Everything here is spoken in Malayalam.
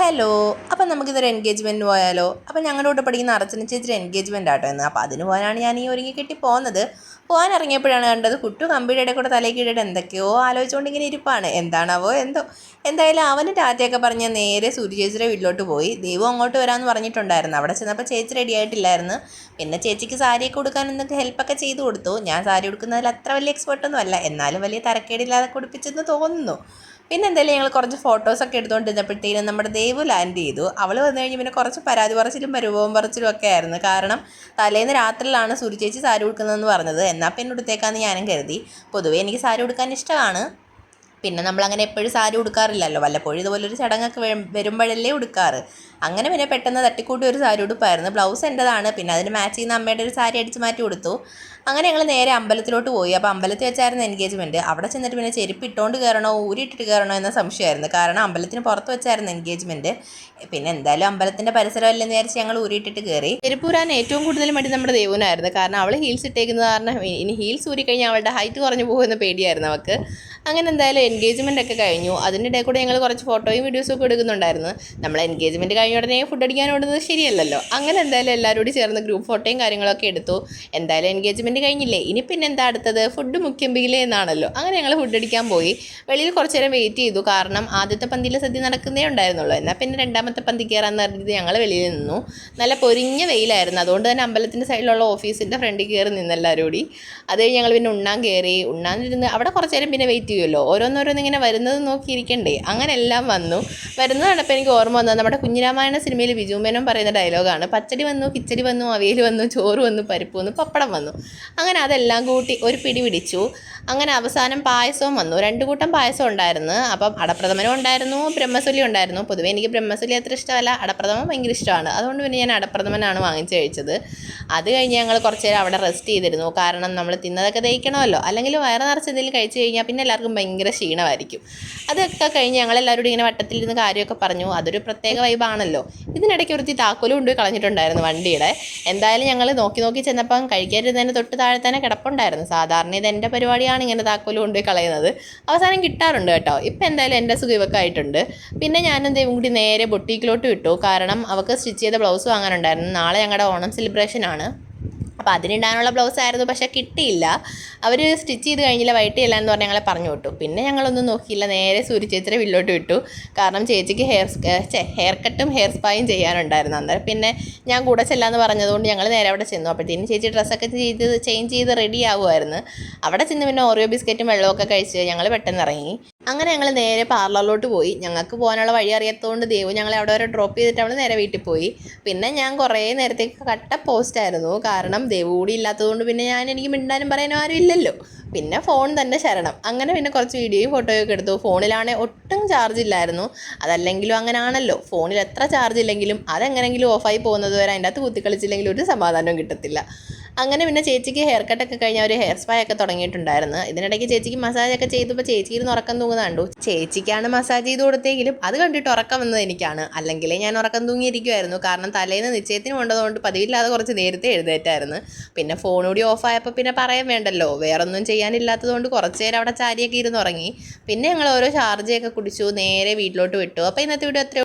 ഹലോ അപ്പം നമുക്കിതൊരു എൻഗേജ്മെന്റ് പോയാലോ? അപ്പം ഞങ്ങളുടെ കൂടെ പഠിക്കുന്ന അർച്ചന ചേച്ചിയുടെ എൻഗേജ്മെന്റ് ആട്ടോ എന്ന് അപ്പോൾ അതിന് പോകാനാണ് ഞാൻ ഈ ഒരുങ്ങി കെട്ടി പോകുന്നത് പോകാൻ ഇറങ്ങിയപ്പോഴാണ് കണ്ടത് കുട്ടു കമ്പിയുടെ കൂടെ തലയിൽ കീഴിട്ട് എന്തൊക്കെയോ ആലോചിച്ചുകൊണ്ട് ഇങ്ങനെ ഇരിപ്പാണ്. എന്താണാവോ എന്തോ. എന്തായാലും അവന് ടാറ്റയൊക്കെ പറഞ്ഞ് നേരെ സൂര്യ ചേച്ചിയുടെ വീട്ടിലോട്ട് പോയി. ദൈവം അങ്ങോട്ട് വരാമെന്ന് പറഞ്ഞിട്ടുണ്ടായിരുന്നു. അവിടെ ചെന്നപ്പോൾ ചേച്ചി റെഡി ആയിട്ടില്ലായിരുന്നു. പിന്നെ ചേച്ചിക്ക് സാരിയൊക്കെ കൊടുക്കാൻ എന്തൊക്കെ ഹെൽപ്പൊക്കെ ചെയ്തു കൊടുത്തു. ഞാൻ സാരി കൊടുക്കുന്നതിൽ അത്ര വലിയ എക്സ്പെർട്ടൊന്നും അല്ല. എന്നാലും വലിയ തരക്കേടില്ലാതെ കുടിപ്പിച്ചെന്ന് തോന്നുന്നു. പിന്നെ എന്തായാലും ഞങ്ങൾ കുറച്ച് ഫോട്ടോസൊക്കെ എടുത്തുകൊണ്ടിരുന്നപ്പോഴത്തേനും നമ്മുടെ ദേവു ലാൻഡ് ചെയ്തു. അവൾ വന്നു കഴിഞ്ഞ് പിന്നെ കുറച്ച് പരാതി പറച്ചിലും പരിഭവം പറച്ചിലും ഒക്കെ ആയിരുന്നു. കാരണം തലേന്ന് രാത്രിയിലാണ് സുരുചേച്ചി ചേച്ചി സാരി ഉടുക്കുന്നതെന്ന് പറഞ്ഞത്. എന്നാൽ പിന്നെ ഉടുത്തേക്കാന്ന് ഞാനും കരുതി. പൊതുവേ എനിക്ക് സാരി ഉടുക്കാൻ ഇഷ്ടമാണ്. പിന്നെ നമ്മളങ്ങനെ എപ്പോഴും സാരി ഉടുക്കാറില്ലല്ലോ. വല്ലപ്പോഴും ഇതുപോലൊരു ചടങ്ങൊക്കെ വരും- വരുമ്പോഴല്ലേ ഉടുക്കാറ്. അങ്ങനെ പിന്നെ പെട്ടെന്ന് തട്ടിക്കൂട്ടി ഒരു സാരി ഉടുപ്പായിരുന്നു. ബ്ലൗസ് എന്റെതാണ് പിന്നെ അതിന് മാച്ച് ചെയ്യുന്ന അമ്മയുടെ ഒരു സാരി അടിച്ച് മാറ്റി കൊടുത്തു അങ്ങനെ ഞങ്ങൾ നേരെ അമ്പലത്തിലോട്ട് പോയി. അപ്പോൾ അമ്പലത്തിൽ വെച്ചായിരുന്നു എൻഗേജ്മെന്റ് അവിടെ ചെന്നിട്ട് പിന്നെ ചെരുപ്പ് ഇട്ടുകൊണ്ട് കയറണോ ഊരിയിട്ടിട്ട് കയറണോ എന്ന സംശയമായിരുന്നു. കാരണം അമ്പലത്തിന് പുറത്ത് വെച്ചായിരുന്നു എൻഗേജ്മെന്റ് പിന്നെ എന്തായാലും അമ്പലത്തിന്റെ പരിസരമല്ലെന്ന് വിചാരിച്ച് ഞങ്ങൾ ഊരിയിട്ടിട്ട് കയറി ചെരുപ്പ് ഊരാൻ ഏറ്റവും കൂടുതൽ മടി നമ്മുടെ ദേവനായിരുന്നു കാരണം അവൾ ഹീൽസ് ഇട്ടേക്കുന്നത് കാരണം ഇനി ഹീൽസ് ഊരിക്കഴിഞ്ഞാൽ അവളുടെ ഹൈറ്റ് കുറഞ്ഞു പോകുമെന്ന് പേടിയായിരുന്നു അവൾക്ക് അങ്ങനെ എന്തായാലും എൻഗേജ്മെന്റ് ഒക്കെ കഴിഞ്ഞു. അതിന്റെ കൂടെ ഞങ്ങൾ കുറച്ച് ഫോട്ടോയും വീഡിയോസും ഒക്കെ എടുക്കുന്നുണ്ടായിരുന്നു. നമ്മൾ എൻഗേജ്മെന്റ് കഴിഞ്ഞ ഉടനെ ഫുഡ് അടിക്കാൻ ഓടുന്നത് ശരിയല്ലല്ലോ. അങ്ങനെ എന്തായാലും എല്ലാവരും കൂടി ചേർന്ന് ഗ്രൂപ്പ് ഫോട്ടോയും കാര്യങ്ങളൊക്കെ എടുത്തു. എന്തായാലും എൻഗേജ്മെന്റ് കഴിഞ്ഞില്ലേ? ഇനി പിന്നെ എന്താ അടുത്തത്? ഫുഡ് മുഖ്യമ്പിയിലേ എന്നാണല്ലോ. അങ്ങനെ ഞങ്ങൾ ഫുഡ് അടിക്കാൻ പോയി. വെളിയിൽ കുറച്ച് നേരം വെയിറ്റ് ചെയ്തു. കാരണം ആദ്യത്തെ പന്തിയിൽ സദ്യ നടക്കുന്നേ ഉണ്ടായിരുന്നുള്ളൂ. എന്നാൽ പിന്നെ രണ്ടാമത്തെ പന്തി കയറാൻ പറഞ്ഞിട്ട് ഞങ്ങൾ വെളിയിൽ നിന്നു. നല്ല പൊരിഞ്ഞ വെയിലായിരുന്നു. അതുകൊണ്ട് തന്നെ അമ്പലത്തിന്റെ സൈഡിലുള്ള ഓഫീസിന്റെ ഫ്രണ്ടിൽ കയറി നിന്നെല്ലാവരും കൂടി. അത് ഞങ്ങൾ പിന്നെ ഉണ്ണാൻ കയറി ഉണ്ണാൻ ഇരുന്ന് അവിടെ കുറച്ച് നേരം പിന്നെ വെയിറ്റ് ചെയ്യുമല്ലോ. ഓരോന്നോരോന്ന് ഇങ്ങനെ വരുന്നത് നോക്കിയിരിക്കണ്ടേ. അങ്ങനെ എല്ലാം വന്നു. വരുന്നതാണ് ഇപ്പോൾ എനിക്ക് ഓർമ്മ വന്നത്. നമ്മുടെ കുഞ്ഞിരാമായണ സിനിമയിൽ വിജുമേനോൻ പറയുന്ന ഡയലോഗാണ്. പച്ചടി വന്നു കിച്ചടി വന്നു അവയിൽ വന്നു ചോറ് വന്നു പരിപ്പ് വന്നു പപ്പടം വന്നു. അങ്ങനെ അതെല്ലാം കൂട്ടി ഒരു പിടി പിടിച്ചു. അങ്ങനെ അവസാനം പായസവും വന്നു. രണ്ട് കൂട്ടം പായസം ഉണ്ടായിരുന്നു. അപ്പം അടപ്രഥമനും ഉണ്ടായിരുന്നു ബ്രഹ്മസുലി ഉണ്ടായിരുന്നു. പൊതുവേ എനിക്ക് ബ്രഹ്മസുലി അത്ര ഇഷ്ടമല്ല. അടപ്രഥമൻ ഭയങ്കര ഇഷ്ടമാണ്. അതുകൊണ്ട് പിന്നെ ഞാൻ അടപ്രഥമനാണ് വാങ്ങിച്ച് കഴിച്ചത്. അത് കഴിഞ്ഞ് ഞങ്ങൾ കുറച്ച് നേരം അവിടെ റെസ്റ്റ് ചെയ്തിരുന്നു. കാരണം നമ്മൾ തിന്നതൊക്കെ ദഹിക്കണമല്ലോ. അല്ലെങ്കിൽ വയറ് നിറച്ച് എന്തെങ്കിലും കഴിച്ചു കഴിഞ്ഞാൽ പിന്നെ എല്ലാവർക്കും ഭയങ്കര ക്ഷീണമായിരിക്കും. അതൊക്കെ കഴിഞ്ഞ് ഞങ്ങൾ എല്ലാവരും ഇങ്ങനെ വട്ടത്തിൽ വട്ടത്തിലിരുന്ന് കാര്യമൊക്കെ പറഞ്ഞു. അതൊരു പ്രത്യേക വൈബാണല്ലോ ഇതിനിടയ്ക്ക് ഒരുത്തി താക്കോലും കൊണ്ട് കളഞ്ഞിട്ടുണ്ടായിരുന്നു വണ്ടിയുടെ. എന്തായാലും ഞങ്ങൾ നോക്കി നോക്കി ചെന്നപ്പം കഴിക്കരുതതിന് തൊട്ട് താഴെ തന്നെ കിടപ്പുണ്ടായിരുന്നു. സാധാരണ ഇത് എന്റെ പരിപാടിയാണ് ഇങ്ങനെ താക്കോൽ കൊണ്ടുപോയി കളയുന്നത്. അവസാനം കിട്ടാറുണ്ട് കേട്ടോ. ഇപ്പം എന്തായാലും എന്റെ സുഖം ഇവക്കായിട്ടുണ്ട് പിന്നെ ഞാനും ദൈവം കൂടി നേരെ ബൊട്ടീക്കിലോട്ട് വിട്ടു. കാരണം അവൾക്ക് സ്റ്റിച്ച് ചെയ്ത ബ്ലൗസ് വാങ്ങാനുണ്ടായിരുന്നു. നാളെ ഞങ്ങളുടെ ഓണം സെലിബ്രേഷൻ ആണ് അപ്പോൾ അതിനിടാനുള്ള ബ്ലൗസ് ആയിരുന്നു പക്ഷേ കിട്ടിയില്ല. അവർ സ്റ്റിച്ച് ചെയ്ത് കഴിഞ്ഞില്ല വൈകിട്ട് ഇല്ല എന്ന് പറഞ്ഞ് ഞങ്ങളെ പറഞ്ഞു വിട്ടു. പിന്നെ ഞങ്ങളൊന്നും നോക്കിയില്ല നേരെ സൂര്യ ചേച്ചിയുടെ വീട്ടിലോട്ട് വിട്ടു. കാരണം ചേച്ചിക്ക് ഹെയർ ചേ ഹെയർ കട്ടും ഹെയർ സ്പായും ചെയ്യാനുണ്ടായിരുന്നു അന്നേരം പിന്നെ ഞാൻ കൂടെ ചെല്ലാന്ന് പറഞ്ഞതുകൊണ്ട് ഞങ്ങൾ നേരെ അവിടെ ചെന്നു. അപ്പോഴത്തേനും ചേച്ചി ഡ്രസ്സൊക്കെ ചെയ്ത് ചേഞ്ച് ചെയ്ത് റെഡി ആവുമായിരുന്നു. അവിടെ ചെന്ന് പിന്നെ ഓറിയോ ബിസ്ക്കറ്റും വെള്ളമൊക്കെ കഴിച്ച് ഞങ്ങൾ പെട്ടെന്ന് ഇറങ്ങി. അങ്ങനെ ഞങ്ങൾ നേരെ പാർലറിലോട്ട് പോയി. ഞങ്ങൾക്ക് പോകാനുള്ള വഴി അറിയാത്തതുകൊണ്ട് ദേവ് ഞങ്ങളെ അവിടെ വരെ ഡ്രോപ്പ് ചെയ്തിട്ട് അവൾ നേരെ വീട്ടിൽ പോയി. പിന്നെ ഞാൻ കുറേ നേരത്തേക്ക് കട്ട പോസ്റ്റായിരുന്നു കാരണം ദേവ് കൂടി ഇല്ലാത്തതുകൊണ്ട് പിന്നെ ഞാൻ എനിക്ക് മിണ്ടാനും പറയാനും ആരും ഇല്ലല്ലോ. പിന്നെ ഫോൺ തന്നെ ശരണം. അങ്ങനെ പിന്നെ കുറച്ച് വീഡിയോയും ഫോട്ടോയും ഒക്കെ എടുത്തു. ഫോണിലാണെങ്കിൽ ഒട്ടും ചാർജ് ഇല്ലായിരുന്നു. അതല്ലെങ്കിലും അങ്ങനെ ആണല്ലോ ഫോണിൽ എത്ര ചാർജ് ഇല്ലെങ്കിലും അതെങ്ങനെങ്കിലും ഓഫായി പോകുന്നത് വരെ അതിന്റെ അകത്ത് കുത്തിക്കളിച്ചില്ലെങ്കിൽ ഒരു സമാധാനവും കിട്ടത്തില്ല. അങ്ങനെ പിന്നെ ചേച്ചിക്ക് ഹെയർ കട്ടൊക്കെ കഴിഞ്ഞാൽ ഒരു ഹെയർ സ്പാ ഒക്കെ തുടങ്ങിയിട്ടുണ്ടായിരുന്നു. ഇതിനിടയ്ക്ക് ചേച്ചിക്ക് മസാജ് ഒക്കെ ചെയ്തപ്പോൾ ചേച്ചിയിൽ ഇരുന്ന് ഉറക്കം തൂങ്ങുന്ന കണ്ടു. ചേച്ചിക്കാണ് മസാജ് ചെയ്ത് കൊടുത്തെങ്കിലും അത് കണ്ടിട്ട് ഉറക്കം വന്നത് എനിക്കാണ്. അല്ലെങ്കിൽ ഞാൻ ഉറക്കം തൂങ്ങിയിരിക്കുമായിരുന്നു കാരണം തലേന്ന് നിശ്ചയത്തിന് കൊണ്ടതുകൊണ്ട് പതിവില്ലാതെ കുറച്ച് നേരത്തെ എഴുന്നേറ്റായിരുന്നു. പിന്നെ ഫോൺ കൂടി ഓഫായപ്പോൾ പിന്നെ പറയാൻ വേണ്ടല്ലോ. വേറൊന്നും ചെയ്യാനില്ലാത്തതുകൊണ്ട് കുറച്ച് നേരം അവിടെ ചാരിയൊക്കെ ഇരുന്ന് ഉറങ്ങി. പിന്നെ ഞങ്ങൾ ഓരോ ഷാർജയൊക്കെ കുടിച്ചു. നേരെ വീട്ടിലോട്ട് വിട്ടു. അപ്പോൾ ഇന്നത്തെ വീഡിയോ അത്രേ